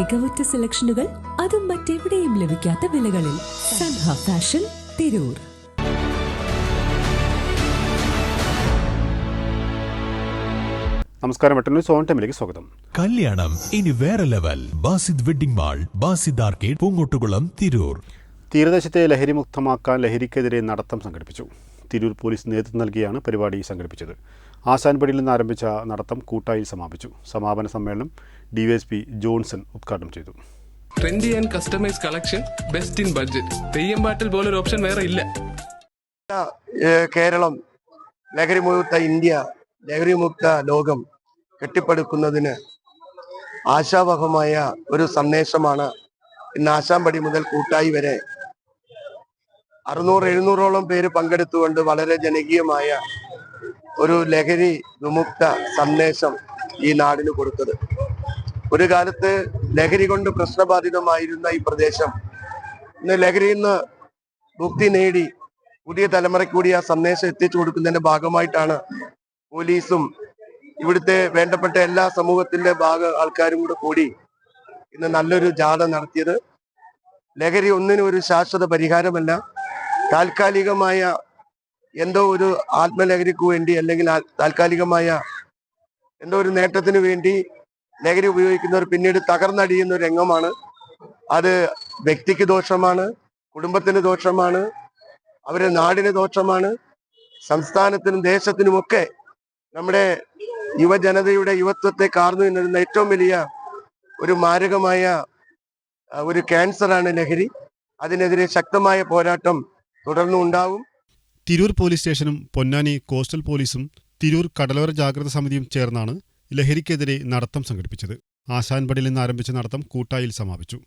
മികവുറ്റ സെലക്ഷനുകൾ അതും മറ്റെവിടെയും ലഭിക്കാത്ത വിലകളിൽ സൻഹ ഫാഷൻ തിരൂർ. നമസ്കാരം വെട്ടനൂർ സോൺ ടൈമിലേക്ക് സ്വാഗതം. കല്യാണം ഇനി വേറെ level. Basid wedding mall Basid arcade Poongottukulam Tirur. തീരദേശത്തെ ലഹരിമുക്തമാക്കാൻ ലഹരിക്കെതിരെ നടത്തം സംഘടിപ്പിച്ചു. തിരൂർ പോലീസ് നേതൃത്വം നൽകിയാണ് പരിപാടി സംഘടിപ്പിച്ചത്. ആശാൻപടിയിൽ നിന്ന് ആരംഭിച്ച നടത്തം കൂട്ടായി സമാപിച്ചു. സമാപന സമ്മേളനം ഡിവൈഎസ്പി ജോൺസൺ ഉദ്ഘാടനം ചെയ്തു. Trendy and customise collection best in budget. Theyyam പാട്ടിൽ പോലൊരു ഓപ്ഷൻ വേറെ ഇല്ല. കേരളം ലഹരിമുക്ത ഇന്ത്യ ലഹരിമുക്ത ലോകം കെട്ടിപ്പടുക്കുന്നതിന് ആശാവഹമായ ഒരു സന്ദേശമാണ് ഇന്ന് ആശാമ്പടി മുതൽ കൂട്ടായി വരെ. അറുന്നൂറ് എഴുന്നൂറോളം പേര് പങ്കെടുത്തുകൊണ്ട് വളരെ ജനകീയമായ ഒരു ലഹരി വിമുക്ത സന്ദേശം ഈ നാടിന് കൊടുത്തത്. ഒരു കാലത്ത് ലഹരി കൊണ്ട് പ്രശ്നബാധിതമായിരുന്ന ഈ പ്രദേശം. ഇന്ന് ലഹരിയിൽ നിന്ന് മുക്തി നേടി പുതിയ തലമുറയ്ക്ക് കൂടി ആ സന്ദേശം എത്തിച്ചു കൊടുക്കുന്നതിന്റെ ഭാഗമായിട്ടാണ് പോലീസും ഇവിടുത്തെ വേണ്ടപ്പെട്ട എല്ലാ സമൂഹത്തിന്റെ ഭാഗ ആൾക്കാരും കൂടെ കൂടി ഇന്ന് നല്ലൊരു ജാഥ നടത്തിയത്. ലഹരി ഒന്നിനും ഒരു ശാശ്വത പരിഹാരമല്ല. താൽക്കാലികമായ എന്തോ ഒരു ആത്മലഹരിക്ക് വേണ്ടി അല്ലെങ്കിൽ താൽക്കാലികമായ എന്തോ ഒരു നേട്ടത്തിന് വേണ്ടി ലഹരി ഉപയോഗിക്കുന്നവർ പിന്നീട് തകർന്നടിയുന്ന ഒരു രംഗമാണ്. അത് വ്യക്തിക്ക് ദോഷമാണ് കുടുംബത്തിന് ദോഷമാണ് അവരെ നാടിന് ദോഷമാണ് സംസ്ഥാനത്തിനും ദേശത്തിനുമൊക്കെ നമ്മുടെ യുവജനതയുടെ യുവത്വത്തെ കാർന്നു നിന്നിരുന്ന ഏറ്റവും വലിയ ഒരു മാരകമായ ഒരു ക്യാൻസറാണ് ലഹരി. അതിനെതിരെ ശക്തമായ പോരാട്ടം തുടർന്നും ഉണ്ടാവും തിരൂർ പോലീസ് സ്റ്റേഷനും പൊന്നാനി കോസ്റ്റൽ പോലീസും തിരൂർ കടലോര ജാഗ്രത സമിതിയും ചേർന്നാണ് ലഹരിക്കെതിരെ നടത്തം സംഘടിപ്പിച്ചത്. ആശാൻപടിയിൽ നിന്ന് ആരംഭിച്ച നടത്തം കൂട്ടായിൽ സമാപിച്ചു.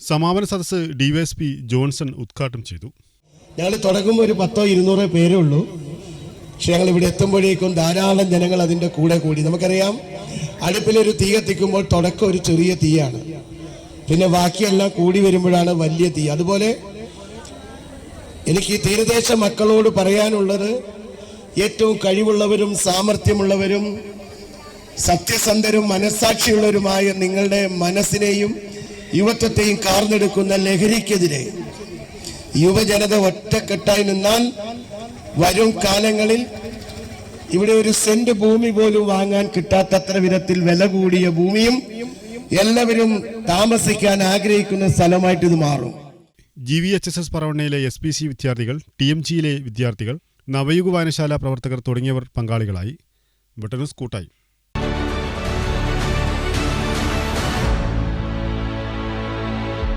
സമാപന സദസ്സ് ഡിവൈഎസ്പി ജോൺസൺ ഉദ്ഘാടനം ചെയ്തു. ഞങ്ങൾ തുടങ്ങുമ്പോൾ ഒരു പത്തോ ഇരുന്നൂറോ പേരേ ഉള്ളൂ. പക്ഷെ ഞങ്ങൾ ഇവിടെ എത്തുമ്പോഴേക്കും ധാരാളം ജനങ്ങൾ അതിന്റെ കൂടെ കൂടി. നമുക്കറിയാം അടുപ്പിലൊരു തീ കത്തിക്കുമ്പോൾ തുടക്കം ഒരു ചെറിയ തീയാണ്. പിന്നെ ബാക്കിയെല്ലാം കൂടി വരുമ്പോഴാണ് വലിയ തീ. അതുപോലെ എനിക്ക് ഈ തീരദേശ മക്കളോട് പറയാനുള്ളത് ഏറ്റവും കഴിവുള്ളവരും സാമർഥ്യമുള്ളവരും സത്യസന്ധരും മനസ്സാക്ഷിയുള്ളവരുമായ നിങ്ങളുടെ മനസ്സിനെയും യുവത്വത്തെയും കാർന്നെടുക്കുന്ന ലഹരിക്കെതിരെ യുവജനത ഒറ്റക്കെട്ടായി നിന്നാൽ വരും കാലങ്ങളിൽ ഇവിടെ ഒരു സെന്റ് ഭൂമി പോലും വാങ്ങാൻ കിട്ടാത്തത്ര വിധത്തിൽ വില കൂടിയ ഭൂമിയും എല്ലാവരും താമസിക്കാൻ ആഗ്രഹിക്കുന്ന സ്ഥലമായിട്ട് ഇത് മാറും. G V H S S പറവണ്ണയിലെ S P C വിദ്യാർത്ഥികൾ ടി എം ജിയിലെ വിദ്യാർത്ഥികൾ നവയുഗ വായനശാല പ്രവർത്തകർ തുടങ്ങിയവർ പങ്കാളികളായി. ബ്രിട്ടനസ് കൂട്ടായി.